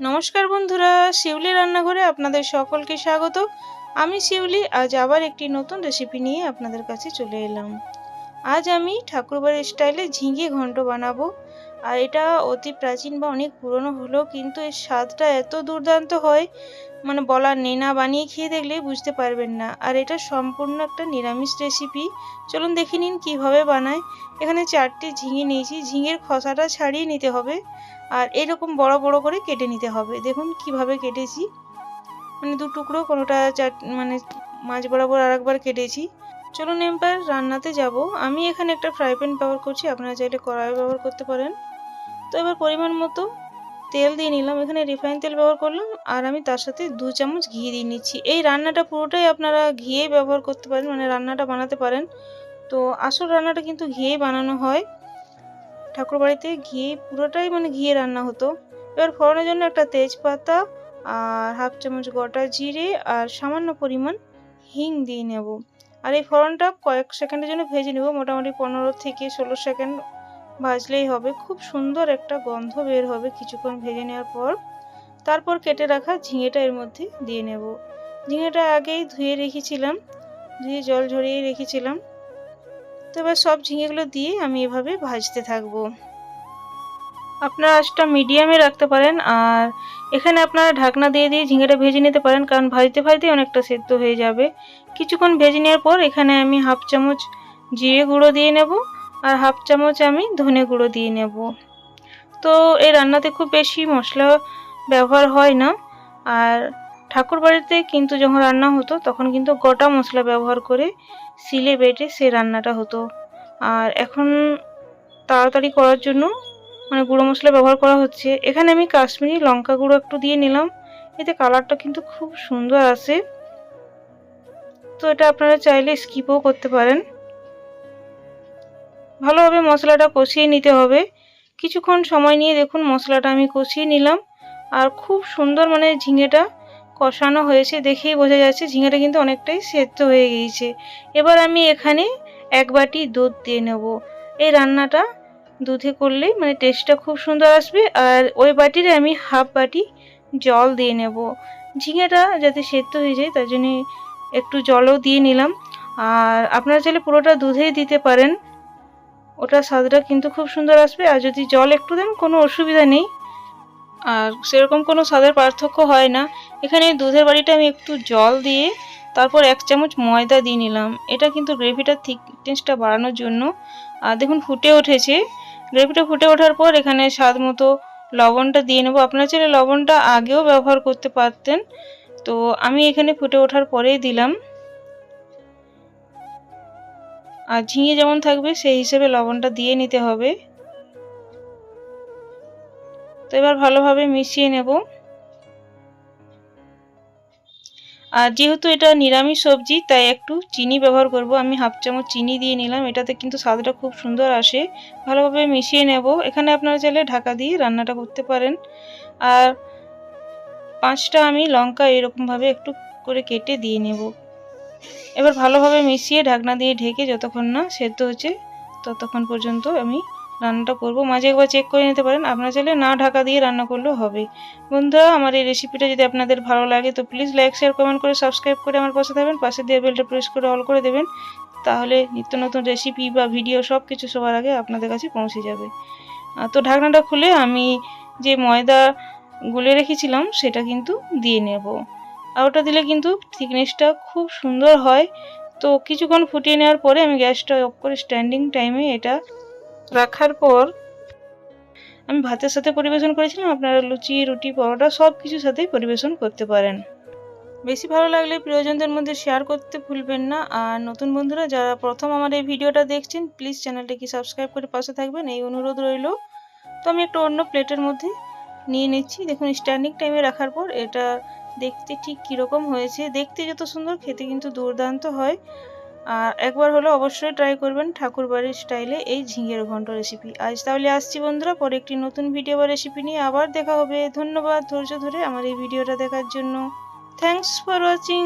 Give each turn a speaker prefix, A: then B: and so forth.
A: নমস্কার বন্ধুরা, শিউলি রান্নাঘরে আপনাদের সকলকে স্বাগত। আমি শিউলি, আজ আবার একটি নতুন রেসিপি নিয়ে আপনাদের কাছে চলে এলাম। আজ আমি ঠাকুরবাড়ির স্টাইলে ঝিঙে ঘন্ট বানাবো। আর এটা অতি প্রাচীন বা অনেক পুরনো হলেও কিন্তু এর স্বাদটা এত দুর্দান্ত হয় মানে বলার নেই না বানিয়ে খেয়ে দেখলে বুঝতে পারবেন না। আর এটা সম্পূর্ণ একটা নিরামিষ রেসিপি চলুন দেখে নিন কীভাবে বানায়। এখানে চারটে ঝিঙে নিয়েছি। ঝিঙের খসাটা ছাড়িয়ে নিতে হবে আর এরকম বড় বড় করে কেটে নিতে হবে। দেখুন কীভাবে কেটেছি। মানে দু টুকরো কোনোটা চার মানে মাছ বরাবর আর একবার কেটেছি। চলুন এবার রান্নাতে যাব। আমি এখানে একটা ফ্রাই প্যান ব্যবহার করছি। আপনারা চাইলে কড়াই ব্যবহার করতে পারেন। তো এবার পরিমাণ মতো তেল দিয়ে নিলাম। এখানে রিফাইন তেল ব্যবহার করলাম আর আমি তার সাথে দু চামচ ঘি দিয়ে নিচ্ছি। এই রান্নাটা পুরোটাই আপনারা ঘিয়ে ব্যবহার করতে পারেন মানে রান্নাটা বানাতে পারেন। তো আসল রান্নাটা কিন্তু ঘিয়ে বানানো হয়। ঠাকুরবাড়িতে ঘি পুরোটাই মানে ঘিয়ে রান্না হতো। এবার ফোড়নের জন্য একটা তেজপাতা আর হাফ চামচ গোটা জিরে আর সামান্য পরিমাণ হিং দিয়ে নেব। আর এই ফোড়নটা কয়েক সেকেন্ডের জন্য ভেজে নেব। মোটামুটি পনেরো থেকে ষোলো সেকেন্ড ভাজলেই হবে। খুব সুন্দর একটা গন্ধ বের হবে। কিছুক্ষণ ভেজে নেওয়ার পর তারপর কেটে রাখা ঝিঙেটা এর মধ্যে দিয়ে নেব। ঝিঙেটা আগেই ধুয়ে রেখেছিলাম, ধুয়ে জল ঝরিয়ে রেখেছিলাম। তো এবার সব ঝিঙেগুলো দিয়ে আমি এভাবে ভাজতে থাকব। আপনারা আঁচটা মিডিয়ামে রাখতে পারেন আর এখানে আপনারা ঢাকনা দিয়ে দিয়ে ঝিঙেটা ভেজে নিতে পারেন কারণ ভাজতে ভাজতে অনেকটা সেদ্ধ হয়ে যাবে। কিছুক্ষণ ভেজে নেওয়ার পর এখানে আমি হাফ চামচ জিরে গুঁড়ো দিয়ে নেব। আর হাফ চামচ আমি ধনে গুঁড়ো দিয়ে নেব। তো এই রান্নাতে খুব বেশি মশলা ব্যবহার হয় না। আর ঠাকুর বাড়িতে কিন্তু যখন রান্না হতো, তখন কিন্তু গোটা মশলা ব্যবহার করে সিলে বেটে সে রান্নাটা হতো। আর এখন তাড়াতাড়ি করার জন্য মানে গুঁড়ো মশলা ব্যবহার করা হচ্ছে। এখানে আমি কাশ্মীরি লঙ্কা গুঁড়ো একটু দিয়ে নিলাম। এতে কালারটা কিন্তু খুব সুন্দর আসে। তো এটা আপনারা চাইলে স্কিপও করতে পারেন। ভালোভাবে মশলাটা কষিয়ে নিতে হবে। কিছুক্ষণ সময় নিয়ে দেখুন মশলাটা আমি কষিয়ে নিলাম। আর খুব সুন্দর মানে ঝিঙেটা কষানো হয়েছে দেখেই বোঝা যাচ্ছে ঝিঙেটা কিন্তু অনেকটাই সেদ্ধ হয়ে গিয়েছে। এবার আমি এখানে এক বাটি দুধ দিয়ে নেব। এই রান্নাটা দুধে করলে মানে টেস্টটা খুব সুন্দর আসবে আর ওই বাটির আমি হাফ বাটি জল দিয়ে নেব। ঝিঙেটা যাতে সেদ্ধ হয়ে যায় তার জন্য একটু জলও দিয়ে নিলাম। আর আপনারা চাইলে পুরোটা দুধেই দিতে পারেন। ওটা স্বাদটা কিন্তু খুব সুন্দর আসবে, আর যদি জল একটু দেন কোনো অসুবিধা নেই। আর সেরকম কোনো স্বাদের পার্থক্য হয় না। এখানে দুধের বাড়িটা আমি একটু জল দিয়ে তারপর এক চামচ ময়দা দিয়ে নিলাম। এটা কিন্তু গ্রেভিটার থিকনেসটা বাড়ানোর জন্য। আর দেখুন ফুটে উঠেছে। গ্রেভিটা ফুটে ওঠার পর এখানে স্বাদ মতো লবণটা দিয়ে নেব। আপনারা চাইলে লবণটা আগেও ব্যবহার করতে পারতেন। তো আমি এখানে ফুটে ওঠার পরেই দিলাম। আর ঝিঙে যেমন থাকবে, সেই হিসেবে লবণটা দিয়ে নিতে হবে। তো এবার ভালোভাবে মিশিয়ে নেব। আর যেহেতু এটা নিরামিষ সবজি, তাই একটু চিনি ব্যবহার করব। আমি হাফ চামচ চিনি দিয়ে নিলাম। এটাতে কিন্তু স্বাদটা খুব সুন্দর আসে। ভালোভাবে মিশিয়ে নেব। এখানে আপনারা চাইলে ঢাকা দিয়ে রান্নাটা করতে পারেন। আর পাঁচটা আমি লঙ্কা এরকমভাবে একটু করে কেটে দিয়ে নেব। এবার ভালোভাবে মিশিয়ে ঢাকনা দিয়ে ঢেকে যতক্ষণ না সেদ্ধ হচ্ছে, ততক্ষণ পর্যন্ত আমি রান্নাটা করব। মাঝে একবার চেক করে নিতে পারেন, আপনারা চাইলে না ঢাকা দিয়ে রান্না করলেও হবে। বন্ধুরা, আমার এই রেসিপিটা যদি আপনাদের ভালো লাগে, তো প্লিজ লাইক শেয়ার কমেন্ট করে সাবস্ক্রাইব করে আমার পাশে থাকবেন, পাশে দিয়ে বেলটা প্রেস করে অল করে দেবেন। তাহলে নিত্য নতুন রেসিপি বা ভিডিও সব কিছু সবার আগে আপনাদের কাছে পৌঁছে যাবে। তো ঢাকনাটা খুলে আমি যে ময়দা গুলে রেখেছিলাম, সেটা কিন্তু দিয়ে নেব। আর ওটা দিলে কিন্তু থিকনেসটা খুব সুন্দর হয়। তো কিছুক্ষণ ফুটিয়ে নেওয়ার পরে আমি গ্যাসটা অফ করে স্ট্যান্ডিং টাইমে এটা রাখার পর আমি ভাতের সাথে পরিবেশন করেছিলাম। আপনারা লুচি, রুটি, পরোটা সব কিছুর সাথেই পরিবেশন করতে পারেন। বেশি ভালো লাগলে প্রিয়জনদের মধ্যে শেয়ার করতে ভুলবেন না। আর নতুন বন্ধুরা যারা প্রথম আমার এই ভিডিওটা দেখছেন প্লিজ চ্যানেলটিকে সাবস্ক্রাইব করে পাশে থাকবেন। এই অনুরোধ রইল। তো আমি একটা অন্য প্লেটের মধ্যে নিয়ে নিচ্ছি। দেখুন স্ট্যান্ডিং টাইমে রাখার পর এটা দেখতে ঠিক কীরকম হয়েছে? দেখতে যত সুন্দর, খেতে কিন্তু দুর্দান্ত হয়। আর একবার হলে অবশ্যই ট্রাই করবেন ঠাকুর বাড়ির স্টাইলে এই ঝিঙের ঘন্ট রেসিপি আজ তাহলে আসছি বন্ধুরা, পরে একটি নতুন ভিডিও বা রেসিপি নিয়ে আবার দেখা হবে। ধন্যবাদ ধৈর্য ধরে আমার এই ভিডিওটা দেখার জন্য। Thanks for watching